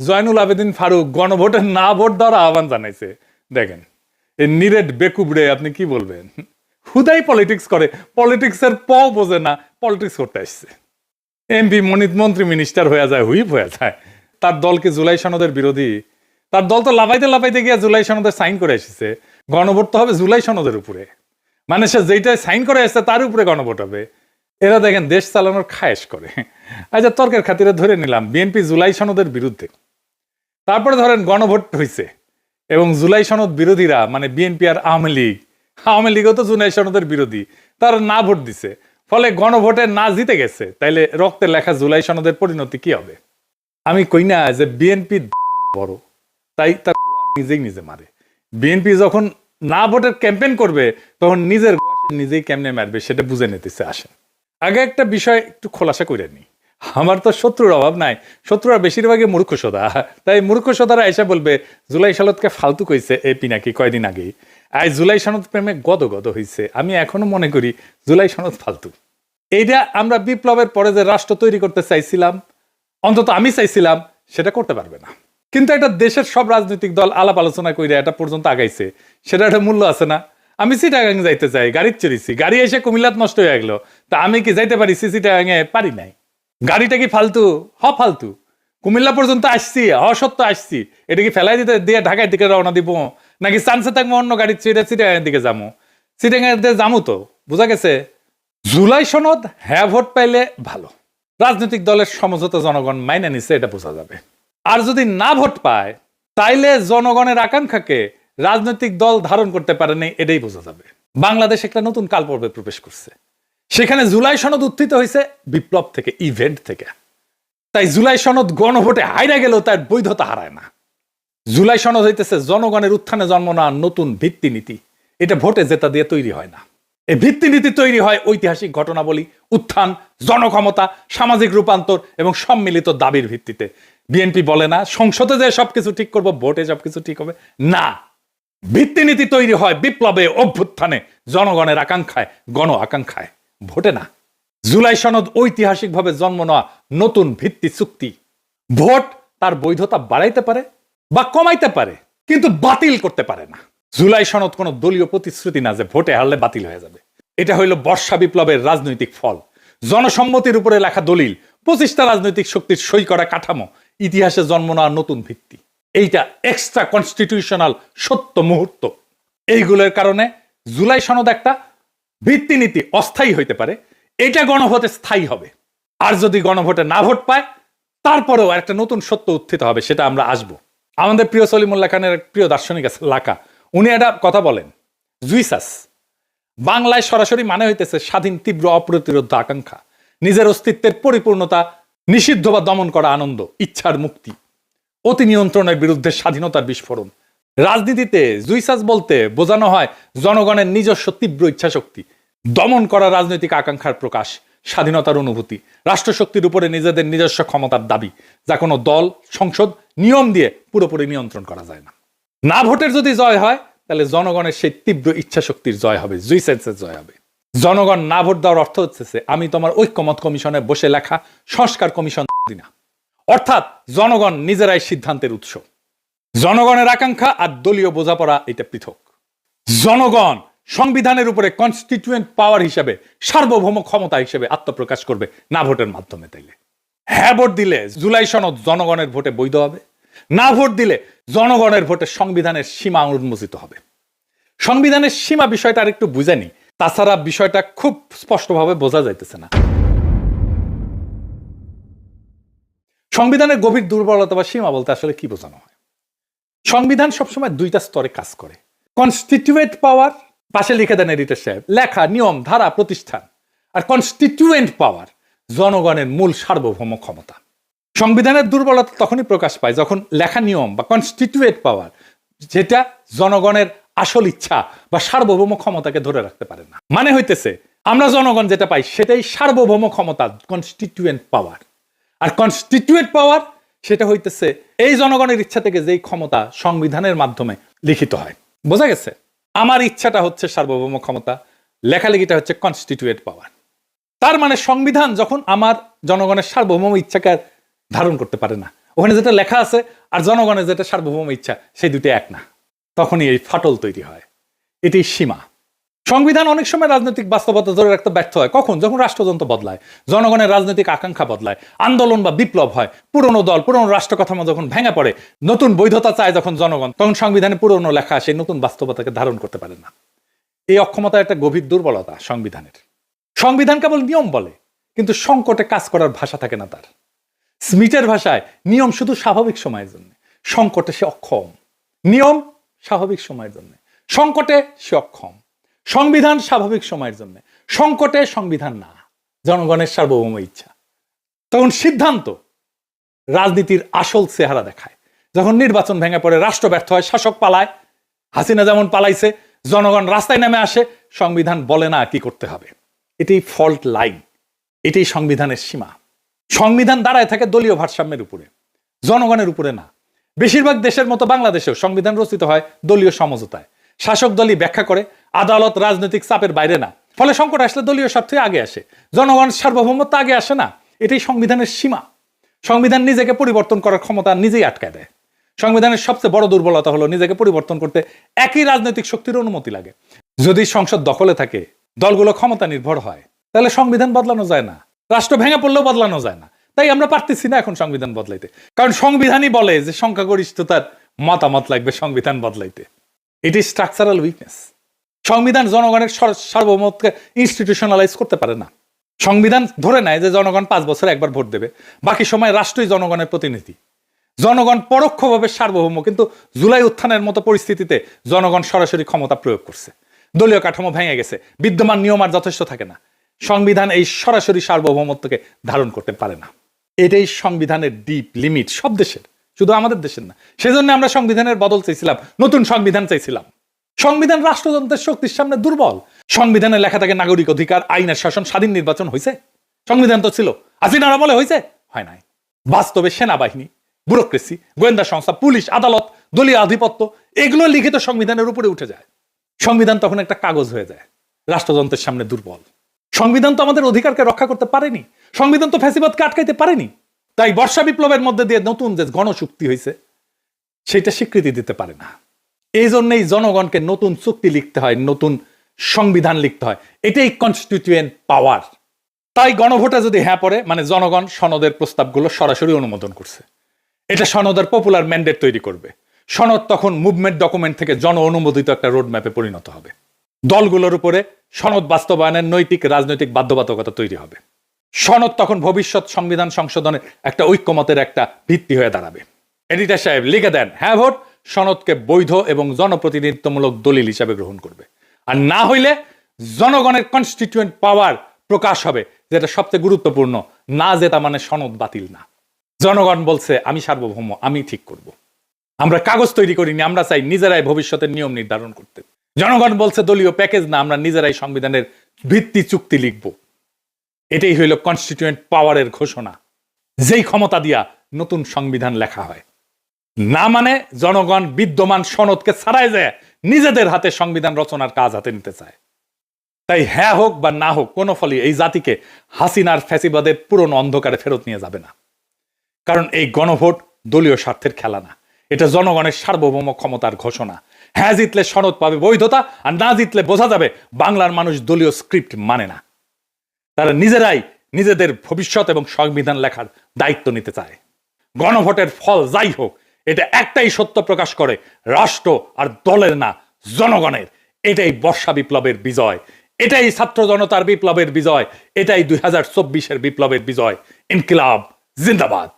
জয়নুল আবেদিন ফারুক গণভোটে না ভোট দেওয়ার আহ্বান জানাইছে। দেখেন, এই নিরেট বেকুবরে আপনি কি বলবেন? হুদাই পলিটিক্স করে, পলিটিক্সের প বোঝে না, পলিটিক্স করতে আসছে। এমপি মনিত মন্ত্রী মিনিস্টার হয়ে যায়, হুইপ হয়ে যায়। তার দলকে জুলাই সনদের বিরোধী, তার দল তো লাফাইতে লাফাইতে গিয়ে জুলাই সনদের সাইন করে এসেছে। গণভোট তো হবে জুলাই সনদের উপরে। মানে সে যেইটাই সাইন করে এসেছে তার উপরে গণভোট হবে। এরা দেখেন দেশ চালানোর খায়েশ করে। আচ্ছা তর্কের খাতিরে ধরে নিলাম, বিএনপি জুলাই সনদের বিরুদ্ধে তারপরে ধরেন গণভোট হয়েছে এবং জুলাই সনদ বিরোধীরা মানে বিএনপি আর আওয়ামী লীগ, আওয়ামী লীগও তো জুলাই সনদের বিরোধী, তারা না ভোট দিছে। ফলে গণভোটে না জিতে গেছে, তাইলে রক্তে লেখা জুলাই সনদের পরিণতি কি হবে? আমি কই না যে বিএনপি বড়, তাই তার নিজেই নিজে মারে। বিএনপি যখন না ভোটের ক্যাম্পেন করবে, তখন নিজের নিজেই কেমনে মারবে সেটা বুঝে নিতেছে আসেন। আগে একটা বিষয় একটু খোলাসা করে নি আমার তো শত্রুর অভাব নাই। শত্রুরা বেশিরভাগই মূর্খ সোদা। তাই মূর্খ সোদারা এসে বলবে, জুলাই সনদকে ফালতু কইছে এ পিনাকি কয়দিন আগেই। আজ জুলাই সনদ প্রেমে গদ গদ হইছে। আমি এখনও মনে করি জুলাই সনদ ফালতু। এইটা আমরা বিপ্লবের পরে যে রাষ্ট্র তৈরি করতে চাইছিলাম, অন্তত আমি চাইছিলাম, সেটা করতে পারবে না। কিন্তু একটা দেশের সব রাজনৈতিক দল আলাপ আলোচনা করে এটা পর্যন্ত আগাইছে, সেটা একটা মূল্য আছে না। আমি সিটাগাং যাইতে চাই গাড়ির চড়িছি, গাড়ি এসে কুমিল্লাত নষ্ট হয়ে গেলো। তা আমি কি যাইতে পারি সিটাগাঙে পারি নাই। গাড়িটা কি ফালতু? হ, ফালতু। কুমিল্লা পর্যন্ত আসছি, হ, সত্য আসছি। এটা কি ফেলাই দিতে দিয়ে ঢাকায় দিকে রওনা দিব? নাকি চান্সে থাকব অন্য গাড়ির চেয়ে সিটাগাঙের দিকে যাব? সিটাগাঙের দিকে যাব তো, বোঝা গেছে? জুলাই সনদ হ্যাঁ ভোট পাইলে ভালো। রাজনৈতিক দলের সমঝোতা জনগণ মাইনে নিছে, এটা বোঝা যাবে। আর যদি না ভোট পায়, তাইলে জনগণের আকাঙ্ক্ষাকে রাজনৈতিক দল ধারণ করতে পারেনি, এটাই বোঝা যাবে। বাংলাদেশ একটা নতুন কাল পর্বে প্রবেশ করছে। সেখানে জুলাই সনদ উত্থিত হয়েছে বিপ্লব থেকে ইভেন্ট থেকে। তাই জুলাই সনদ গণভোটে হাইরা গেলেও তার বৈধতা হারায় না। জুলাই সনদ হইতেছে জনগণের উত্থানে জন্ম নেওয়ার নতুন ভিত্তিনীতি। এটা ভোটে জেতা দিয়ে তৈরি হয় না। এই ভিত্তিনীতি তৈরি হয় ঐতিহাসিক ঘটনাবলী, উত্থান, জনক্ষমতা, সামাজিক রূপান্তর এবং সম্মিলিত দাবির ভিত্তিতে। বিএনপি বলে না, সংসদে যে সবকিছু ঠিক করব, ভোটে সবকিছু ঠিক হবে। না। ভিত্তিনীতি তৈরি হয় বিপ্লবে অভ্যুত্থানে, জনগণের আকাঙ্ক্ষায়, গণ আকাঙ্ক্ষায়। ভোটে না। জুলাই সনদ ঐতিহাসিকভাবে জন্ম নেওয়া নতুন ভিত্তি চুক্তি। ভোট তার বৈধতা বাড়াইতে পারে বা কমাইতে পারে, কিন্তু বাতিল করতে পারে না। জুলাই সনদ কোনো দলীয় প্রতিশ্রুতি না যে ভোটে হারলে বাতিল হয়ে যাবে। এটা হইল বর্ষা বিপ্লবের রাজনৈতিক ফল। জনসম্মতির উপরে লেখা দলিল, পঁচিশটা রাজনৈতিক শক্তির সই করা কাঠামো, ইতিহাসে জন্ম নেওয়ার নতুন ভিত্তি। এইটা এক্সট্রা কনস্টিটিউশনাল সত্য মুহূর্ত। এইগুলোর কারণে জুলাই সনদ একটা ভিত্তিনীতি অস্থায়ী হইতে পারে, এটা গণভোটে স্থায়ী হবে। আর যদি গণভোটে না ভোট পায়, তারপরেও একটা নতুন সত্য উত্থিত হবে, সেটা আমরা আসব। আমাদের প্রিয় সলিমুল্লাহ খানের প্রিয় দার্শনিক আছে লাকা। উনি একটা কথা বলেন, জুইসাস, বাংলায় সরাসরি মানে হইতেছে স্বাধীন, তীব্র অপ্রতিরোধ আকাঙ্ক্ষা। নিজের অস্তিত্বের পরিপূর্ণতা, নিষিদ্ধ বা দমন করা আনন্দ, ইচ্ছার মুক্তি। অতি নিয়ন্ত্রণের বিরুদ্ধে স্বাধীনতার বিস্ফোরণ। রাজনীতিতে জুইসাস বলতে বোঝানো হয় জনগণের নিজস্ব তীব্র ইচ্ছাশক্তি। দমন করা রাজনৈতিক আকাঙ্ক্ষার প্রকাশ, স্বাধীনতার অনুভূতি, রাষ্ট্রশক্তির উপরে নিজেদের নিজস্ব ক্ষমতার দাবি, যা কোনো দল, সংসদ, নিয়ম দিয়ে পুরোপুরি নিয়ন্ত্রণ করা যায় না। না ভোটের যদি জয় হয়, তাহলে জনগণের সেই তীব্র ইচ্ছাশক্তির জয় হবে জুইসেন্সের জয় হবে। জনগণ না ভোট দেওয়ার অর্থ হচ্ছে আমি তোমার ঐক্যমত কমিশনে বসে লেখা সংস্কার কমিশন দিই না অর্থাৎ জনগণ নিজেরাই সিদ্ধান্তের উৎস। জনগণের আকাঙ্ক্ষা আর দলীয় বোঝাপড়া এটা পৃথক। জনগণ সংবিধানের উপরে কনস্টিটিউয়েন্ট পাওয়ার হিসেবে, সার্বভৌম ক্ষমতা হিসেবে আত্মপ্রকাশ করবে না ভোটের মাধ্যমে তাইলে। হ্যাঁ ভোট দিলে জুলাই সনদ জনগণের ভোটে বৈধ হবে। না ভোট দিলে জনগণের ভোটে সংবিধানের সীমা উন্মোচিত হবে। সংবিধানের সীমা বিষয়টা আর একটু বুঝেনি তাছাড়া বিষয়টা খুব স্পষ্টভাবে বোঝা যাইতেছে না। সংবিধানের গভীর দুর্বলতা বা সীমা বলতে আসলে কি বোঝানো হয়? সংবিধান সবসময় দুইটা স্তরে কাজ করে। কনস্টিটিউয়েন্ট পাওয়ার পাশে লিখে দেন এডিটর সাহেব, লেখা, নিয়ম, ধারা, প্রতিষ্ঠান। আর কনস্টিটিউয়েন্ট পাওয়ার জনগণের মূল সার্বভৌম ক্ষমতা। সংবিধানের দুর্বলতা তখনই প্রকাশ পায় যখন লেখা নিয়ম বা কনস্টিটিউয়েন্ট পাওয়ার যেটা জনগণের আসল ইচ্ছা বা সার্বভৌম ক্ষমতাকে ধরে রাখতে পারে না। মানে হইতেছে, আমরা জনগণ যেটা পাই, সেটাই সার্বভৌম ক্ষমতা কনস্টিটিউয়েন্ট পাওয়ার আর কনস্টিটিউয়েন্ট পাওয়ার সেটা হইতেছে এই জনগণের ইচ্ছা থেকে যেই ক্ষমতা সংবিধানের মাধ্যমে লিখিত হয়। বোঝা গেছে? আমার ইচ্ছাটা হচ্ছে সার্বভৌম ক্ষমতা, লেখালেখিটা হচ্ছে কনস্টিটিউয়েন্ট পাওয়ার তার মানে সংবিধান যখন আমার জনগণের সার্বভৌম ইচ্ছাকে ধারণ করতে পারে না, ওখানে যেটা লেখা আছে আর জনগণের যেটা সার্বভৌম ইচ্ছা, সেই দুটো এক না। তখনই এই ফাটল তৈরি হয়। এটি সীমা। সংবিধান অনেক সময় রাজনৈতিক বাস্তবতা ধরে রাখতে ব্যর্থ হয়। কখন? যখন রাষ্ট্রযন্ত্র বদলায়, জনগণের রাজনৈতিক আকাঙ্ক্ষা বদলায়, আন্দোলন বা বিপ্লব হয়, পুরনো দল, পুরনো রাষ্ট্র কাঠামো যখন ভেঙে পড়ে, নতুন বৈধতা চায় যখন জনগণ, তখন সংবিধানে পুরনো লেখা সেই নতুন বাস্তবতাকে ধারণ করতে পারে না। এই অক্ষমতা একটা গভীর দুর্বলতা সংবিধানের। সংবিধান কেবল নিয়ম বলে, কিন্তু সংকটে কাজ করার ভাষা থাকে না তার। স্মিটের ভাষায়, নিয়ম শুধু স্বাভাবিক সময়ের জন্য, সংকটে সে অক্ষম। নিয়ম স্বাভাবিক সময়ের জন্য, সংকটে সে অক্ষম। সংবিধান স্বাভাবিক সময়ের জন্য। সংকটে সংবিধান না, জনগণের সার্বভৌম ইচ্ছা। তখন সিদ্ধান্ত রাজনীতির আসল চেহারা দেখায়। যখন নির্বাচন ভেঙে পড়ে, রাষ্ট্র ব্যর্থ হয়, শাসক পালায়। হাসিনা যেমন পালাইছে, জনগণ রাস্তায় নেমে আসে, সংবিধান বলে না কি করতে হবে। এটি ফল্ট লাইন এটি সংবিধানের সীমা। সংবিধান দাঁড়ায় থাকে দলীয় ভারসাম্যের উপরে, জনগণের উপরে না। বেশিরভাগ দেশের মতো বাংলাদেশেও সংবিধান রচিত হয় দলীয় সমঝোতায়। শাসক দলই ব্যাখ্যা করে, আদালত রাজনৈতিক চাপের বাইরে না। ফলে সংকট আসলে দলীয় স্বার্থে আগে আসে। জনগণ সার্বভৌমত্ব আগে আসে না, এটাই সংবিধানের সীমা। সংবিধান নিজেকে পরিবর্তন করার ক্ষমতা নিজেই আটকায় দেয়। সংবিধানের সবচেয়ে বড় দুর্বলতা হলো নিজেকে পরিবর্তন করতে একই রাজনৈতিক শক্তির অনুমতি লাগে। যদি সংসদ দখলে থাকে, দলগুলো ক্ষমতা নির্ভর হয়, তাহলে সংবিধান বদলানো যায় না। রাষ্ট্র ভেঙে পড়লেও বদলানো যায় না। তাই আমরা পারতেছি না এখন সংবিধান বদলাইতে। কারণ সংবিধানই বলে যে সংখ্যাগরিষ্ঠতার মতামত লাগবে সংবিধান বদলাইতে। এটি স্ট্রাকচারাল উইকনেস সংবিধান জনগণের সর- সার্বভৌমত্বকে ইনস্টিটিউশনালাইজ করতে পারে না। সংবিধান ধরে নেয় যে জনগণ পাঁচ বছরে একবার ভোট দেবে। বাকি সময় রাষ্ট্রই জনগণের প্রতিনিধি। জনগণ পরোক্ষভাবে সার্বভৌম, কিন্তু জুলাই উত্থানের মতো পরিস্থিতিতে জনগণ সরাসরি ক্ষমতা প্রয়োগ করছে। দলীয় কাঠামো ভেঙে গেছে। বিদ্যমান নিয়ম আর যথেষ্ট থাকে না। সংবিধান এই সরাসরি সার্বভৌমত্বকে ধারণ করতে পারে না। এটাই সংবিধানের ডিপ লিমিট সব দেশের। শুধু আমাদের দেশের না। সেজন্য আমরা সংবিধানের বদল চাইছিলাম, নতুন সংবিধান চাইছিলাম। সংবিধান রাষ্ট্রযন্ত্রের শক্তির সামনে দুর্বল। সংবিধানে লেখা থাকে নাগরিক অধিকার, আইনের শাসন, স্বাধীন নির্বাচন হয়েছে সংবিধান তো ছিল। হাসিনার আমলে হয়েছে হয় নাই। বাস্তবে সেনাবাহিনী, ব্যুরোক্রেসি, গোয়েন্দা সংস্থা, পুলিশ, আদালত, দলীয় আধিপত্য, এগুলো লিখিত সংবিধানের উপরে উঠে যায়। সংবিধান তখন একটা কাগজ হয়ে যায়। রাষ্ট্রযন্ত্রের সামনে দুর্বল। সংবিধান তো আমাদের অধিকারকে রক্ষা করতে পারেনি। সংবিধান তো ফ্যাসিবাদকে আটকাইতে পারেনি। তাই বর্ষা বিপ্লবের মধ্যে দিয়ে নতুন যে গণশক্তি হয়েছে সেটা স্বীকৃতি দিতে পারে না। এই জন্যই জনগণকে নতুন চুক্তি লিখতে হয়, নতুন সংবিধান লিখতে হয়। এটাই কনস্টিটিউয়েন্ট পাওয়ার তাই গণভোটে যদি হ্যাঁ পড়ে মানে জনগণ সনদের প্রস্তাবগুলো সরাসরি অনুমোদন করছে। এটা সনদের পপুলার ম্যান্ডেট তৈরি করবে। সনদ তখন মুভমেন্ট ডকুমেন্ট থেকে জন অনুমোদিত একটা রোড ম্যাপে পরিণত হবে। দলগুলোর উপরে সনদ বাস্তবায়নের নৈতিক, রাজনৈতিক বাধ্যবাধকতা তৈরি হবে। সনদ তখন ভবিষ্যৎ সংবিধান সংশোধনের একটা ঐক্যমতের একটা ভিত্তি হয়ে দাঁড়াবে। এডিটার সাহেব, লিখে দেন হ্যাঁ ভোট, সনদকে বৈধ এবং জনপ্রতিনিধিত্বমূলক দলিল হিসাবে গ্রহণ করবে। আর না হইলে জনগণের কনস্টিটিউয়েন্ট পাওয়ার প্রকাশ হবে, যেটা সবচেয়ে গুরুত্বপূর্ণ। না জেতা মানে সনদ বাতিল না। জনগণ বলছে, আমি সার্বভৌম, আমি ঠিক করব। আমরা কাগজ তৈরি করিনি, আমরা চাই নিজেরাই ভবিষ্যতের নিয়ম নির্ধারণ করতে। জনগণ বলছে, দলীয় প্যাকেজ না, আমরা নিজেরাই সংবিধানের ভিত্তি চুক্তি লিখব। এটাই হইল কনস্টিটিউয়েন্ট পাওয়ারের ঘোষণা। যেই ক্ষমতা দিয়া নতুন সংবিধান লেখা হয়। না মানে জনগণ বিদ্যমান সনদকে ছাড়াই যায় নিজেদের হাতে সংবিধান রচনার কাজ হাতে নিতে চায়। তাই হ্যাঁ হোক বা না হোক, কোনো ফলে এই জাতিকে হাসিনার ফ্যাসিবাদের পুরনো অন্ধকারে ফেরত নিয়ে যাবে না। কারণ এই গণভোট দলীয় স্বার্থের খেলা না। এটা জনগণের সার্বভৌম ক্ষমতার ঘোষণা। হ্যাঁ জিতলে সনদ পাবে বৈধতা, আর না জিতলে বোঝা যাবে বাংলার মানুষ দলীয় স্ক্রিপ্ট মানে না। তারা নিজেরাই নিজেদের ভবিষ্যৎ এবং সংবিধান লেখার দায়িত্ব নিতে চায়। গণভোটের ফল যাই হোক, এটা একটাই সত্য প্রকাশ করে, রাষ্ট্র আর দলের না, জনগণের। এটাই বর্ষা বিপ্লবের বিজয়। এটাই ছাত্র জনতার বিপ্লবের বিজয়। এটাই দুই হাজার চব্বিশের বিপ্লবের বিজয়। ইনকিলাব, জিন্দাবাদ।